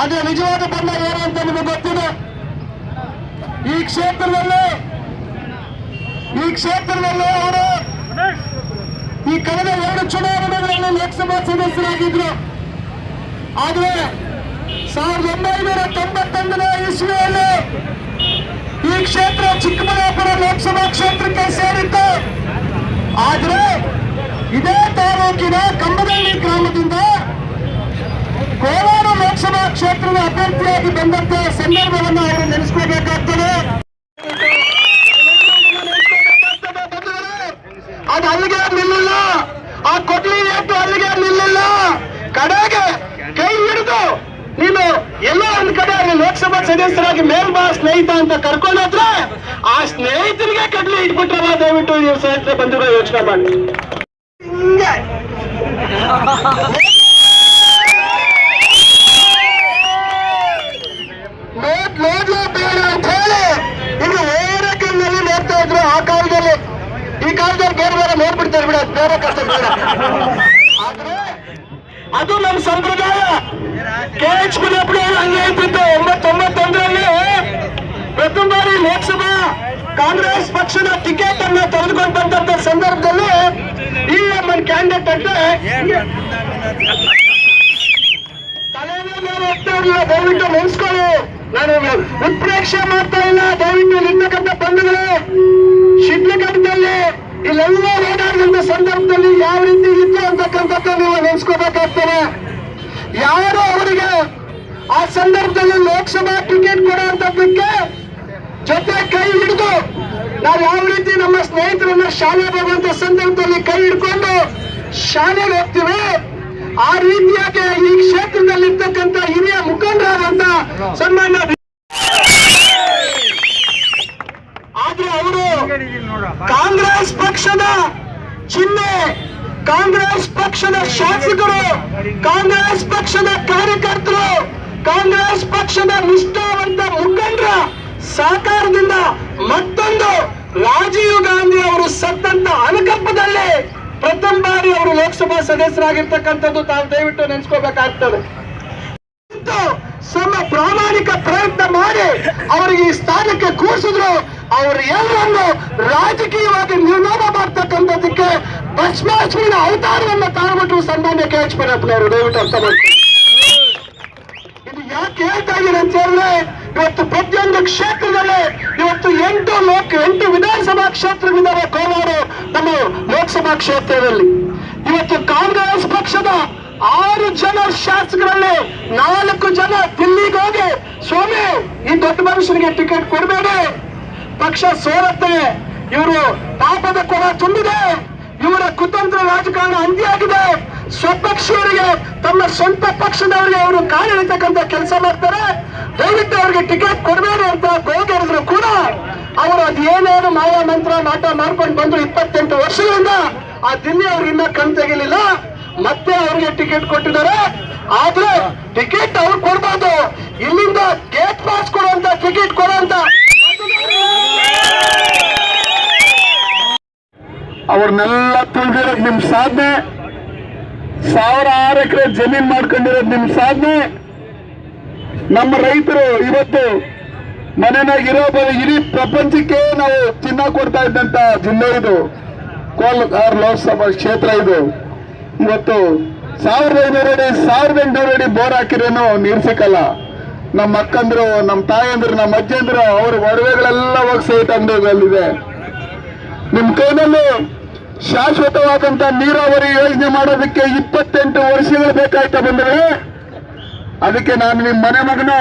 ಅದೇ ನಿಜವಾದ ಬಣ್ಣ ಏನು ಅಂತ ನಿಮಗೆ ಗೊತ್ತಿದೆ? ಈ ಕ್ಷೇತ್ರದಲ್ಲಿ ಈ ಕ್ಷೇತ್ರದಲ್ಲಿ ಅವರು ಈ ಕಳೆದ ಎರಡು ಚುನಾವಣೆಗಳಲ್ಲಿ ಲೋಕಸಭಾ ಸದಸ್ಯರಾಗಿದ್ರು. ಆದ್ರೆ ಸಾವಿರದ ಒಂಬೈನೂರ ತೊಂಬತ್ತೊಂದನೇ ಇಸ್ವಿಯಲ್ಲಿ ಈ ಕ್ಷೇತ್ರ ಚಿಕ್ಕಬಳ್ಳಾಪುರ ಲೋಕಸಭಾ ಕ್ಷೇತ್ರಕ್ಕೆ ಸೇರಿತ್ತು ಆದ್ರೆ ಇದೇ ತಾಲೂಕಿನ ಕಂಬದಳ್ಳಿ ಗ್ರಾಮದಿಂದ ಕೋಲಾರ ಲೋಕಸಭಾ ಕ್ಷೇತ್ರದ ಅಭ್ಯರ್ಥಿಯಾಗಿ ಬಂದಂತ ಸಂದರ್ಭವನ್ನು ಅವರು ನೆನೆಸ್ಕೋಬೇಕಾಗ್ತದೆ ಅದು ಅಲ್ಲಿಗೆ ನಿಲ್ಲ ಆ ಕೊಡ್ಲಿ ಏಟು ಅಲ್ಲಿಗೆ ನಿಲ್ಲ ಕಡೆಗೆ ಕೈ ಹಿಡಿದು ನೀನು ಎಲ್ಲೋ ಒಂದ್ ಕಡೆ ಅಲ್ಲಿ ಲೋಕಸಭಾ ಸದಸ್ಯರಾಗಿ ಮೇಲ್ಬಾ ಸ್ನೇಹಿತ ಅಂತ ಕರ್ಕೊಂಡೋದ್ರೆ ಆ ಸ್ನೇಹಿತರಿಗೆ ಕಡ್ಲಿ ಇಟ್ಬಿಟ್ರಲ್ಲ ದಯವಿಟ್ಟು ನೀವು ಸ್ನೇಹಿತರೆ ಬಂದಿರೋ ಯೋಚನೆ ಮಾಡಿ. ಇದ್ರು ಆ ಕಾಲದಲ್ಲಿ ಈ ಕಾಲದಲ್ಲಿ ಬೇರೆ ಬೇರೆ ನೋಡ್ಬಿಡ್ತಾರೆ ಬಿಡ ಬೇರೆ ಕಷ್ಟ ಬೇಡ ಆದ್ರೆ ಅದು ನಮ್ಮ ಸಂಪ್ರದಾಯ. ಕೆ ಎಚ್ ಕುಲಪುರ ಹಂಗೆ ಇದ್ದಿದ್ದು ಒಂಬತ್ತೊಂಬತ್ತೊಂದರಲ್ಲಿ ಪ್ರಥಮ ಬಾರಿ ಲೋಕಸಭಾ ಕಾಂಗ್ರೆಸ್ ಪಕ್ಷದ ಟಿಕೆಟ್ ಅನ್ನ ತೆಗೆದುಕೊಂಡು ಬಂದಂತ ಸಂದರ್ಭದಲ್ಲಿ ಈ ನಮ್ಮ ಕ್ಯಾಂಡಿಡೇಟ್ ಅಂದ್ರೆ ತಲೆನೇ ಮೇಲೆ ಹೋಗ್ತಾ ಇರಲಿಲ್ಲ ದಯವಿಟ್ಟು ನಾನು ಉತ್ಪ್ರೇಕ್ಷೆ ಮಾಡ್ತಾ ಇಲ್ಲ. ದಯವಿಟ್ಟು ಇರ್ತಕ್ಕಂಥ ಬಂಧುಗಳು ಶಿಡ್ಲಘಟ್ಟದಲ್ಲಿ ಇಲ್ಲೆಲ್ಲ ಓಡಾಡಿದಂತ ಸಂದರ್ಭದಲ್ಲಿ ಯಾವ ರೀತಿ ಇತ್ತು ಅಂತಕ್ಕಂಥದ್ದು ನೀವು ನೆನ್ಸ್ಕೋಬೇಕಾಗ್ತದೆ. ಯಾರು ಅವರಿಗೆ ಆ ಸಂದರ್ಭದಲ್ಲಿ ಲೋಕಸಭಾ ಟಿಕೆಟ್ ಕೊಡುವಂತದ್ದಕ್ಕೆ ಜೊತೆ ಕೈ ಹಿಡಿದು ನಾವು ಯಾವ ರೀತಿ ನಮ್ಮ ಸ್ನೇಹಿತರನ್ನ ಶಾಲೆಗೆ ಹೋಗುವಂತ ಸಂದರ್ಭದಲ್ಲಿ ಕೈ ಹಿಡ್ಕೊಂಡು ಶಾಲೆಗೆ ಹೋಗ್ತೀವಿ. ಆ ರೀತಿಯಾಗಿ ಈ ಕ್ಷೇತ್ರದಲ್ಲಿ ಇರ್ತಕ್ಕಂಥ ಹಿರಿಯ ಮುಖಂಡರಾದಂತ ಸನ್ಮಾನ್ಯ ಆದ್ರೆ ಅವರು ಕಾಂಗ್ರೆಸ್ ಪಕ್ಷದ ಚಿಹ್ನೆ ಕಾಂಗ್ರೆಸ್ ಪಕ್ಷದ ಶಾಸಕರು, ಕಾಂಗ್ರೆಸ್ ಪಕ್ಷದ ಕಾರ್ಯಕರ್ತರು, ಕಾಂಗ್ರೆಸ್ ಪಕ್ಷದ ನಿಷ್ಠಾವಂತ ಮುಖಂಡರ ಸಹಕಾರದಿಂದ ಮತ್ತೊಂದು ರಾಜೀವ್ ಗಾಂಧಿ ಅವರು ಸತ್ತಂತ ಅವರು ಲೋಕಸಭಾ ಸದಸ್ಯರಾಗಿರ್ತಕ್ಕಂಥದ್ದು ತಾವು ದಯವಿಟ್ಟು ನೆನೆಸ್ಕೋಬೇಕಾಗ್ತದೆ. ಸಮ ಪ್ರಾಮಾಣಿಕ ಪ್ರಯತ್ನ ಮಾಡಿ ಅವರಿಗೆ ಈ ಸ್ಥಾನಕ್ಕೆ ಕೂರಿಸಿದ್ರು. ಅವರು ಎಲ್ಲರನ್ನು ರಾಜಕೀಯವಾಗಿ ನಿರ್ಮಾಣ ಮಾಡ್ತಕ್ಕಂಥದಕ್ಕೆ ಭಸ್ಮಾಶ್ವಿನ ಅವತಾರವನ್ನು ತಾಳ್ಬಿಟ್ರು ಸನ್ಮಾನ್ಯ ಕೆ ಎಚ್ ದಯವಿಟ್ಟು ಅರ್ಥ ಮಾಡಿ ಇದು ಯಾಕೆ ಹೇಳ್ತಾ ಇದ್ದೀನಿ ಅಂತ ಹೇಳಿದ್ರೆ, ಇವತ್ತು ಪ್ರತಿಯೊಂದು ಕ್ಷೇತ್ರದಲ್ಲಿ ಇವತ್ತು ಎಂಟು ಲೋಕ, ಎಂಟು ವಿಧಾನಸಭಾ ಕ್ಷೇತ್ರಗಳಿದ್ದಾವೆ ಕೋಲಾರ, ನಮ್ಮ ಲೋಕಸಭಾ ಕ್ಷೇತ್ರದಲ್ಲಿ. ಇವತ್ತು ಕಾಂಗ್ರೆಸ್ ಪಕ್ಷದ ಆರು ಜನ ಶಾಸಕರಲ್ಲಿ ನಾಲ್ಕು ಜನ ದಿಲ್ಲಿಗೆ ಹೋಗಿ, ಸ್ವಾಮಿ, ಈ ದೊಡ್ಡ ಮನುಷ್ಯನಿಗೆ ಟಿಕೆಟ್ ಕೊಡಬೇಡಿ. ಪಕ್ಷ ಸೋರತ್ತೆ. ಇವರು ಪಾಪದ ಕೊಡ ತುಂಬಿದೆ. ಇವರ ಕುತಂತ್ರ ರಾಜಕಾರಣ ಅಂತ್ಯಾಗಿದೆ ಸ್ವಪಕ್ಷೀಯರಿಗೆ ತಮ್ಮ ಸ್ವಂತ ಪಕ್ಷದವರಿಗೆ ಅವರು ಕಾಲಿಡತಕ್ಕಂತ ಕೆಲಸ ಮಾಡ್ತಾರೆ. ದಯವಿಟ್ಟು ಅವರಿಗೆ ಟಿಕೆಟ್ ಕೊಡಬೇಡಿ ಅಂತ ಗೋಗರಿದ್ರು ಕೂಡ. ಅವರು ಅದೇನೇನು ಮಾಯಾ ಮಂತ್ರ ನಾಟ ಮಾಡ್ಕೊಂಡು ಬಂದ್ರು ಇಪ್ಪತ್ತೆಂಟು ವರ್ಷಗಳಿಂದ ಆ ದಿಲ್ಲಿ ಇನ್ನ ಕಣ್ ತೆಗಿಲಿಲ್ಲ, ಮತ್ತೆ ಅವ್ರಿಗೆ ಟಿಕೆಟ್ ಕೊಟ್ಟಿದ್ದಾರೆ. ಆದ್ರೆ ಟಿಕೆಟ್ ಅವ್ರು ಕೊಡ್ಬಾರ್ದು. ಇಲ್ಲಿಂದ ಗೇಟ್ ಪಾಸ್ ಕೊಡುವಂತ ಟಿಕೆಟ್ ಕೊಡುವಂತ ಅವ್ರನ್ನೆಲ್ಲ ತುಳಿದಿರೋದು ನಿಮ್ ಸಾಧನೆ. ಸಾವಿರ ಆರು ಎಕರೆ ಜಮೀನ್ ಮಾಡ್ಕೊಂಡಿರೋದು ನಿಮ್ ಸಾಧನೆ. ನಮ್ಮ ರೈತರು ಇವತ್ತು ಮನೆನಾಗ ಇರೋ ಬ- ಇಡೀ ಪ್ರಪಂಚಕ್ಕೆ ನಾವು ಚಿನ್ನ ಕೊಡ್ತಾ ಇದ್ದಂತ ಜಿಲ್ಲೆ ಇದು. ಕೋಲಾರ ಲೋಕಸಭಾ ಕ್ಷೇತ್ರ ಇದು. ಇವತ್ತು ಸಾವಿರದ ಐನೂರು ಅಡಿ ಸಾವಿರದ ಎಂಟುನೂರು ಅಡಿ ಬೋರ್ ಹಾಕಿರೇನು ನೀರ್ ಸಿಕ್ಕಲ್ಲ. ನಮ್ಮ ಅಕ್ಕಂದ್ರು, ನಮ್ಮ ತಾಯಂದ್ರು, ನಮ್ಮ ಅಜ್ಜಂದ್ರು, ಅವ್ರ ಒಡವೆಗಳೆಲ್ಲ ಹೋಗಿ ಸೈಟ್ ಅಂಗಡಿಗಳಲ್ಲಿದೆ ನಿಮ್ ಕೈನಲ್ಲಿ ಶಾಶ್ವತವಾದಂತ ನೀರಾವರಿ ಯೋಜನೆ ಮಾಡೋದಕ್ಕೆ ಇಪ್ಪತ್ತೆಂಟು ವರ್ಷಗಳು ಬೇಕಾಯ್ತಾ ಬಂದ್ರೆ ಅದಕ್ಕೆ ನಾನು ನಿಮ್ಮ ಮನೆ ಮಗನ